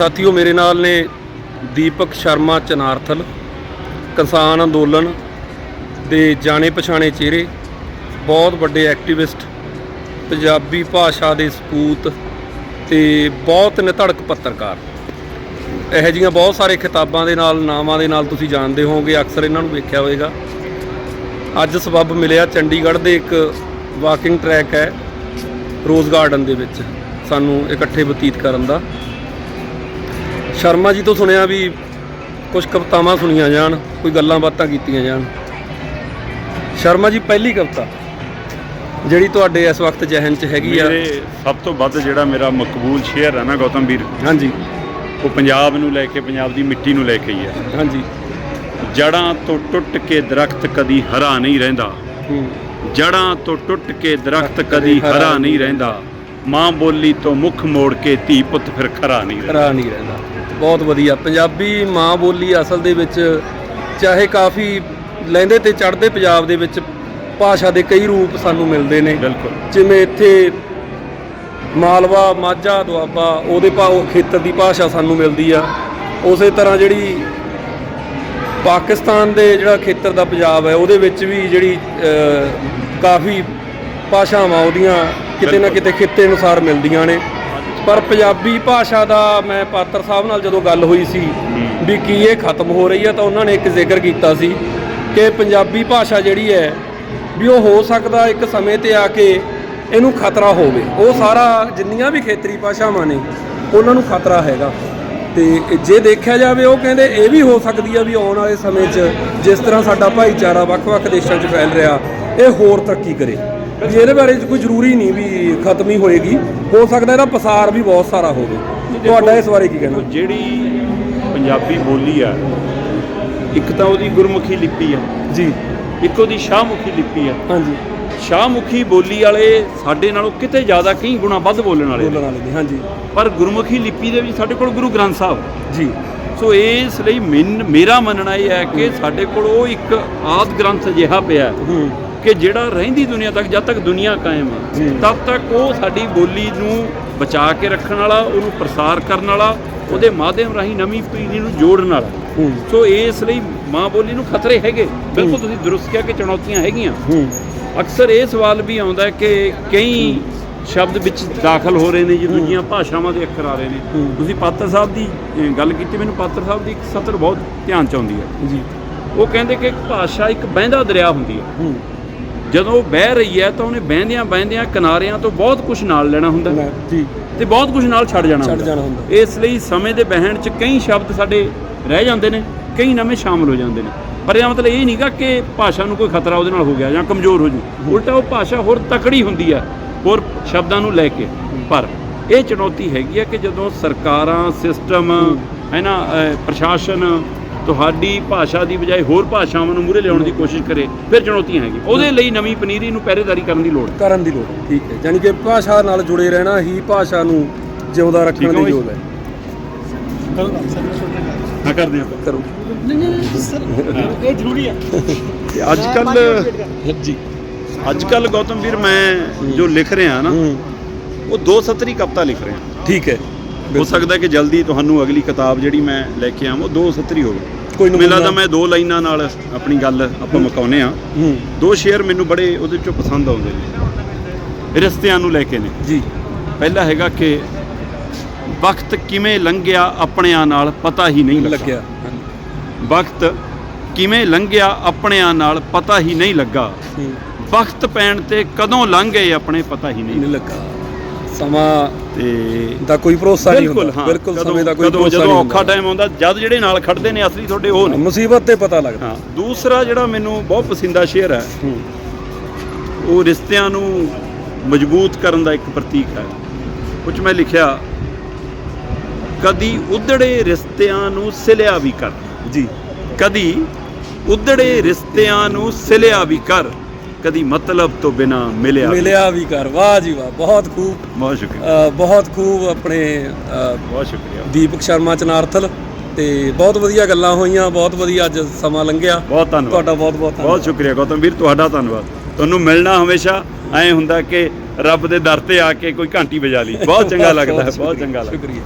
ਸਾਥੀਓ, ਮੇਰੇ ਨਾਲ ਨੇ ਦੀਪਕ ਸ਼ਰਮਾ ਚਨਾਰਥਲ, ਕਿਸਾਨ ਅੰਦੋਲਨ ਦੇ ਜਾਣੇ ਪਛਾਣੇ ਚਿਹਰੇ, ਬਹੁਤ ਵੱਡੇ ਐਕਟਿਵਿਸਟ, ਪੰਜਾਬੀ ਭਾਸ਼ਾ ਦੇ ਸਪੂਤ ਤੇ ਬਹੁਤ ਨਿਧੜਕ ਪੱਤਰਕਾਰ। ਇਹੋ ਜਿਹੀਆਂ ਬਹੁਤ ਸਾਰੇ ਖਿਤਾਬਾਂ ਦੇ ਨਾਲ ਨਾਮਾਂ ਦੇ ਨਾਲ ਤੁਸੀਂ ਜਾਣਦੇ ਹੋਵੋਗੇ, ਅਕਸਰ ਇਹਨਾਂ ਨੂੰ ਵੇਖਿਆ ਹੋਵੇਗਾ। ਅੱਜ ਸਬੱਬ ਮਿਲਿਆ ਚੰਡੀਗੜ੍ਹ ਦੇ ਇੱਕ ਵਾਕਿੰਗ ਟਰੈਕ ਹੈ, ਰੋਜ਼ ਗਾਰਡਨ ਦੇ ਵਿੱਚ, ਸਾਨੂੰ ਇਕੱਠੇ ਬਤੀਤ ਕਰਨ ਦਾ। ਸ਼ਰਮਾ ਜੀ ਤੋਂ ਸੁਣਿਆ ਵੀ ਕੁਝ ਕਵਿਤਾਵਾਂ ਸੁਣੀਆਂ ਜਾਣ ਕੋਈ ਗੱਲਾਂ ਬਾਤਾਂ ਕੀਤੀਆਂ ਜਾਣ। ਸ਼ਰਮਾ ਜੀ ਪਹਿਲੀ ਕਵਿਤਾ ਜਿਹੜੀ ਤੁਹਾਡੇ ਇਸ ਵਕਤ ਜ਼ਿਹਨ 'ਚ ਹੈਗੀ ਆ। ਮੇਰੇ ਸਭ ਤੋਂ ਵੱਧ ਜਿਹੜਾ ਮੇਰਾ ਮਕਬੂਲ ਸ਼ੇਅਰ ਹੈ ਨਾ ਗੌਤਮ ਵੀਰ ਹਾਂਜੀ। ਉਹ ਪੰਜਾਬ ਨੂੰ ਲੈ ਕੇ ਪੰਜਾਬ ਦੀ ਮਿੱਟੀ ਨੂੰ ਲੈ ਕੇ ਹੀ ਹੈ ਹਾਂਜੀ। ਜੜਾਂ ਤੋਂ ਟੁੱਟ ਕੇ ਦਰਖਤ ਕਦੀ ਹਰਾ ਨਹੀਂ ਰਹਿੰਦਾ। ਜੜਾਂ ਤੋਂ ਟੁੱਟ ਕੇ ਦਰਖਤ ਕਦੀ ਹਰਾ ਨਹੀਂ ਰਹਿੰਦਾ। ਮਾਂ ਬੋਲੀ ਤੋਂ ਮੁੱਖ ਮੋੜ ਕੇ ਧੀ ਪੁੱਤ ਫਿਰ ਖਰਾ ਨਹੀਂ ਰਹਿੰਦਾ। ਨਹੀਂ ਰਹਿੰਦਾ। ਬਹੁਤ ਵਧੀਆ। ਪੰਜਾਬੀ ਮਾਂ ਬੋਲੀ ਅਸਲ ਦੇ ਵਿੱਚ ਚਾਹੇ ਕਾਫੀ ਲਹਿੰਦੇ ਤੇ ਚੜ੍ਹਦੇ ਪੰਜਾਬ ਦੇ ਵਿੱਚ ਭਾਸ਼ਾ ਦੇ ਕਈ ਰੂਪ ਸਾਨੂੰ ਮਿਲਦੇ ਨੇ। ਬਿਲਕੁਲ। ਜਿਵੇਂ ਇੱਥੇ ਮਾਲਵਾ ਮਾਝਾ ਦੁਆਬਾ ਉਹਦੇ ਭਾ ਉਹ ਖੇਤਰ ਦੀ ਭਾਸ਼ਾ ਸਾਨੂੰ ਮਿਲਦੀ ਆ। ਉਸੇ ਤਰ੍ਹਾਂ ਜਿਹੜੀ ਪਾਕਿਸਤਾਨ ਦੇ ਜਿਹੜਾ ਖੇਤਰ ਦਾ ਪੰਜਾਬ ਹੈ ਉਹਦੇ ਵਿੱਚ ਵੀ ਜਿਹੜੀ ਕਾਫੀ ਭਾਸ਼ਾਵਾਂ ਉਹਦੀਆਂ ਕਿਤੇ ਨਾ ਕਿਤੇ ਖਿੱਤੇ ਅਨੁਸਾਰ ਮਿਲਦੀਆਂ ਨੇ। ਪਰ ਪੰਜਾਬੀ ਭਾਸ਼ਾ ਦਾ ਮੈਂ ਪਾਤਰ ਸਾਹਿਬ ਨਾਲ ਜਦੋਂ ਗੱਲ ਹੋਈ ਸੀ ਵੀ ਕੀ ਇਹ ਖਤਮ ਹੋ ਰਹੀ ਹੈ ਤਾਂ ਉਹਨਾਂ ਨੇ ਇੱਕ ਜ਼ਿਕਰ ਕੀਤਾ ਸੀ ਕਿ ਪੰਜਾਬੀ ਭਾਸ਼ਾ ਜਿਹੜੀ ਹੈ ਵੀ ਉਹ ਹੋ ਸਕਦਾ ਇੱਕ ਸਮੇਂ ਤੇ ਆ ਕੇ ਇਹਨੂੰ ਖਤਰਾ ਹੋਵੇ। ਉਹ ਸਾਰਾ ਜਿੰਨੀਆਂ ਵੀ ਖੇਤਰੀ ਭਾਸ਼ਾਵਾਂ ਨੇ ਉਹਨਾਂ ਨੂੰ ਖਤਰਾ ਹੈਗਾ। ਤੇ ਜੇ ਦੇਖਿਆ ਜਾਵੇ ਉਹ ਕਹਿੰਦੇ ਇਹ ਵੀ ਹੋ ਸਕਦੀ ਆ ਵੀ ਆਉਣ ਵਾਲੇ ਸਮੇਂ 'ਚ ਜਿਸ ਤਰ੍ਹਾਂ ਸਾਡਾ ਭਾਈਚਾਰਾ ਵੱਖ-ਵੱਖ ਦੇਸ਼ਾਂ 'ਚ ਫੈਲ ਰਿਹਾ ਇਹ ਹੋਰ ਤਰੱਕੀ ਕਰੇ। ਵੀ ਇਹਦੇ ਬਾਰੇ ਕੋਈ ਜ਼ਰੂਰੀ ਨਹੀਂ ਵੀ ਖਤਮ ਹੀ ਹੋਏਗੀ। ਹੋ ਸਕਦਾ ਇਹਦਾ ਪਸਾਰ ਵੀ ਬਹੁਤ ਸਾਰਾ ਹੋਵੇ। ਤੁਹਾਡਾ ਇਸ ਬਾਰੇ ਕੀ ਕਹਿਣਾ? ਜਿਹੜੀ ਪੰਜਾਬੀ ਬੋਲੀ ਆ ਇੱਕ ਤਾਂ ਉਹਦੀ ਗੁਰਮੁਖੀ ਲਿਪੀ ਆ। ਜੀ। ਇੱਕ ਉਹਦੀ ਸ਼ਾਹਮੁਖੀ ਲਿਪੀ ਆ। ਹਾਂਜੀ। ਸ਼ਾਹਮੁਖੀ ਬੋਲੀ ਵਾਲੇ ਸਾਡੇ ਨਾਲੋਂ ਕਿਤੇ ਜ਼ਿਆਦਾ ਕਈ ਗੁਣਾ ਵੱਧ ਬੋਲਣ ਵਾਲੇ ਬੋਲਣ ਵਾਲੇ ਨੇ ਹਾਂਜੀ। ਪਰ ਗੁਰਮੁਖੀ ਲਿਪੀ ਦੇ ਵਿੱਚ ਸਾਡੇ ਕੋਲ ਗੁਰੂ ਗ੍ਰੰਥ ਸਾਹਿਬ। ਜੀ। ਸੋ ਇਸ ਲਈ ਮੇਰਾ ਮੰਨਣਾ ਇਹ ਹੈ ਕਿ ਸਾਡੇ ਕੋਲ ਉਹ ਇੱਕ ਆਦ ਗ੍ਰੰਥ ਅਜਿਹਾ ਪਿਆ। ਕਿ ਜਿਹੜਾ ਰਹਿੰਦੀ ਦੁਨੀਆ ਤੱਕ ਜਦ ਤੱਕ ਦੁਨੀਆ ਕਾਇਮ। ਹੈ ਤਦ ਤੱਕ ਉਹ ਸਾਡੀ ਬੋਲੀ ਨੂੰ ਬਚਾ ਕੇ ਰੱਖਣ ਵਾਲਾ ਉਹਨੂੰ ਪ੍ਰਸਾਰ ਕਰਨ ਵਾਲਾ ਉਹਦੇ ਮਾਧਿਅਮ ਰਾਹੀਂ ਨਵੀਂ ਪੀੜ੍ਹੀ ਨੂੰ ਜੋੜਨ ਵਾਲਾ। ਸੋ ਇਸ ਲਈ ਮਾਂ ਬੋਲੀ ਨੂੰ ਖਤਰੇ ਹੈਗੇ। ਬਿਲਕੁਲ ਤੁਸੀਂ ਦਰੁਸਤ ਕਿਹਾ ਕਿ ਚੁਣੌਤੀਆਂ ਹੈਗੀਆਂ। ਅਕਸਰ ਇਹ ਸਵਾਲ ਵੀ ਆਉਂਦਾ ਹੈ ਕਿ ਕਈ ਸ਼ਬਦ ਵਿੱਚ ਦਾਖਲ ਹੋ ਰਹੇ ਨੇ ਜੀ ਦੂਜੀਆਂ ਭਾਸ਼ਾਵਾਂ ਦੇ ਅੱਖਰ ਆ ਰਹੇ ਨੇ। ਤੁਸੀਂ ਪਾਤਰ ਸਾਹਿਬ ਦੀ ਗੱਲ ਕੀਤੀ ਮੈਨੂੰ ਪਾਤਰ ਸਾਹਿਬ ਦੀ ਇੱਕ ਸਤਰ ਬਹੁਤ ਧਿਆਨ ਚ ਆਉਂਦੀ ਹੈ। ਜੀ। ਉਹ ਕਹਿੰਦੇ ਕਿ ਇੱਕ ਭਾਸ਼ਾ ਇੱਕ ਬਹਿੰਦਾ ਦਰਿਆ ਹੁੰਦੀ ਹੂੰ। ਜਦੋਂ ਉਹ ਬਹਿ ਰਹੀ ਹੈ ਤਾਂ ਉਹਨੇ ਬਹਿੰਦਿਆਂ ਬਹਿੰਦਿਆਂ ਕਿਨਾਰਿਆਂ ਤੋਂ ਬਹੁਤ ਕੁਝ ਨਾਲ ਲੈਣਾ ਹੁੰਦਾ। ਜੀ। ਤੇ ਬਹੁਤ ਕੁਝ ਨਾਲ ਛੱਡ ਜਾਣਾ ਛੱਡ ਜਾਣਾ ਹੁੰਦਾ। ਇਸ ਲਈ ਸਮੇਂ ਦੇ ਬਹਿਣ 'ਚ ਕਈ ਸ਼ਬਦ ਸਾਡੇ ਰਹਿ ਜਾਂਦੇ ਨੇ ਕਈ ਨਵੇਂ ਸ਼ਾਮਲ ਹੋ ਜਾਂਦੇ ਨੇ। ਪਰ ਇਹਦਾ ਮਤਲਬ ਇਹ ਨਹੀਂਗਾ ਕਿ ਭਾਸ਼ਾ ਨੂੰ ਕੋਈ ਖਤਰਾ ਉਹਦੇ ਨਾਲ ਹੋ ਗਿਆ ਜਾਂ ਕਮਜ਼ੋਰ ਹੋ ਜੂ। ਉਲਟਾ ਉਹ ਭਾਸ਼ਾ ਹੋਰ ਤਕੜੀ ਹੁੰਦੀ ਹੈ ਹੋਰ ਸ਼ਬਦਾਂ ਨੂੰ ਲੈ ਕੇ। ਪਰ ਇਹ ਚੁਣੌਤੀ ਹੈਗੀ ਹੈ ਕਿ ਜਦੋਂ ਸਰਕਾਰਾਂ ਸਿਸਟਮ ਹੈ। ਨਾ ਪ੍ਰਸ਼ਾਸਨ ਤੁਹਾਡੀ ਭਾਸ਼ਾ ਦੀ ਬਜਾਏ ਹੋਰ ਭਾਸ਼ਾਵਾਂ ਨੂੰ ਮੂਹਰੇ ਲਿਆਉਣ ਦੀ ਕੋਸ਼ਿਸ਼ ਕਰੇ ਫਿਰ ਚੁਣੌਤੀਆਂ ਹੈਗੀਆਂ। ਉਹਦੇ ਲਈ ਨਵੀਂ ਪਨੀਰੀ ਨੂੰ ਪਹਿਰੇਦਾਰੀ ਕਰਨ ਦੀ ਲੋੜ ਹੈ। ਕਰਨ ਦੀ ਲੋੜ ਹੈ। ਠੀਕ ਹੈ। ਯਾਨੀ ਕਿ ਭਾਸ਼ਾ ਨਾਲ ਜੁੜੇ ਰਹਿਣਾ ਹੀ ਭਾਸ਼ਾ ਨੂੰ ਜਿਉਂਦਾ ਰੱਖਣ ਦੀ। ਯੋਗ ਹੈ। ਹਾਂ ਕਰਦੇ ਆਪਾਂ ਕਰੋ। ਇਹ ਜ਼ਰੂਰੀ ਹੈ। ਅੱਜ ਕੱਲ ਜੀ। ਅੱਜ ਕੱਲ ਗੌਤਮ ਵੀਰ ਮੈਂ ਜੋ ਲਿਖ ਰਿਹਾ ਨਾ ਉਹ ਦੋ ਸਤਰੀ ਕਵਿਤਾ ਲਿਖ ਰਿਹਾ। ਠੀਕ ਹੈ। ਹੋ ਸਕਦਾ ਕਿ ਜਲਦੀ ਤੁਹਾਨੂੰ ਅਗਲੀ ਕਿਤਾਬ ਜਿਹੜੀ ਮੈਂ ਲੈ ਕੇ ਆਵਾਂ ਉਹ ਦੋ ਸਤਰੀ ਹੋਵੇ। ਕੋਈ ਮੈਨੂੰ ਲੱਗਦਾ ਮੈਂ ਦੋ ਲਾਈਨਾਂ ਨਾਲ ਆਪਣੀ ਗੱਲ ਆਪਾਂ ਮੁਕਾਉਨੇ ਆ ਦੋ ਸ਼ੇਰ ਮੈਨੂੰ ਬੜੇ ਉਹਦੇ ਚੋਂ ਪਸੰਦ ਆਉਂਦੇ ਨੇ। ਰਿਸ਼ਤਿਆਂ ਨੂੰ ਲੈ ਕੇ ਨੇ। ਜੀ। ਪਹਿਲਾ ਹੈਗਾ ਕਿ ਵਕਤ ਕਿਵੇਂ ਲੰਘਿਆ ਆਪਣਿਆਂ ਨਾਲ ਪਤਾ ਹੀ ਨਹੀਂ ਲੱਗਾ। ਲੱਗਿਆ ਵਕਤ ਕਿਵੇਂ ਲੰਘਿਆ ਆਪਣਿਆਂ ਨਾਲ ਪਤਾ ਹੀ ਨਹੀਂ ਲੱਗਾ। ਵਕਤ ਪੈਣ ਤੇ ਕਦੋਂ ਲੰਘ ਗਏ ਆਪਣੇ ਪਤਾ ਹੀ ਨਹੀਂ ਲੱਗਾ। ਸਮਾਂ ਤੇ ਦਾ ਕੋਈ ਭਰੋਸਾ ਨਹੀਂ ਬਿਲਕੁਲ ਹੁੰਦਾ। ਹਾਂ। ਬਿਲਕੁਲ ਸਮੇਂ ਦਾ ਕੋਈ ਭਰੋਸਾ ਜਦੋਂ ਨਹੀਂ ਔਖਾ ਹੁੰਦਾ। ਟਾਈਮ ਆਉਂਦਾ ਜਦ ਜਿਹੜੇ ਨਾਲ ਖੜਦੇ ਨੇ ਅਸਲੀ ਤੁਹਾਡੇ ਉਹ ਨੇ। ਮੁਸੀਬਤ ਤੇ ਪਤਾ ਲੱਗਦਾ। ਹਾਂ ਦੂਸਰਾ ਜਿਹੜਾ ਮੈਨੂੰ ਬਹੁਤ ਪਸੰਦਾ ਸ਼ੇਅਰ ਹੈ ਉਹ ਰਿਸ਼ਤਿਆਂ ਨੂੰ ਮਜ਼ਬੂਤ ਕਰਨ ਦਾ ਇੱਕ ਪ੍ਰਤੀਕ ਹੈ। 'ਚ ਮੈਂ ਲਿਖਿਆ ਕਦੀ ਉਧੜੇ ਰਿਸ਼ਤਿਆਂ ਨੂੰ ਸਿਲਿਆ ਵੀ ਕਰ। ਜੀ। ਕਦੀ ਉਧੜੇ ਰਿਸ਼ਤਿਆਂ ਨੂੰ ਸਿਲਿਆ ਵੀ ਕਰ। ਕਦੀ ਮਤਲਬ ਤੋਂ ਬਿਨਾ ਮਿਲਿਆ। ਮਿਲਿਆ ਵੀ ਕਰ ਵਾਹ ਜੀ ਵਾਹ ਬਹੁਤ ਖੂਬ। ਬਹੁਤ ਸ਼ੁਕਰੀਆ। ਬਹੁਤ ਖੂਬ ਆਪਣੇ ਬਹੁਤ ਸ਼ੁਕਰੀਆ। ਦੀਪਕ ਸ਼ਰਮਾ ਚਨਾਰਥਲ। ਤੇ ਬਹੁਤ ਵਧੀਆ ਗੱਲਾਂ ਹੋਈਆਂ ਬਹੁਤ ਵਧੀਆ ਅੱਜ ਸਮਾਂ ਲੰਘਿਆ। ਬਹੁਤ ਧੰਨਵਾਦ। ਤੁਹਾਡਾ ਬਹੁਤ ਬਹੁਤ ਬਹੁਤ ਸ਼ੁਕਰੀਆ ਗੌਤਮ ਵੀਰ ਤੁਹਾਡਾ ਧੰਨਵਾਦ। ਤੁਹਾਨੂੰ ਮਿਲਣਾ ਹਮੇਸ਼ਾ ਐ ਹੁੰਦਾ ਕਿ ਰੱਬ ਦੇ ਦਰ ਤੇ ਆ ਕੇ ਕੋਈ ਘੰਟੀ ਵਜਾ ਲਈ। ਬਹੁਤ ਚੰਗਾ ਲੱਗਦਾ ਹੈ ਬਹੁਤ ਚੰਗਾ ਲੱਗਦਾ। ਸ਼ੁਕਰੀਆ।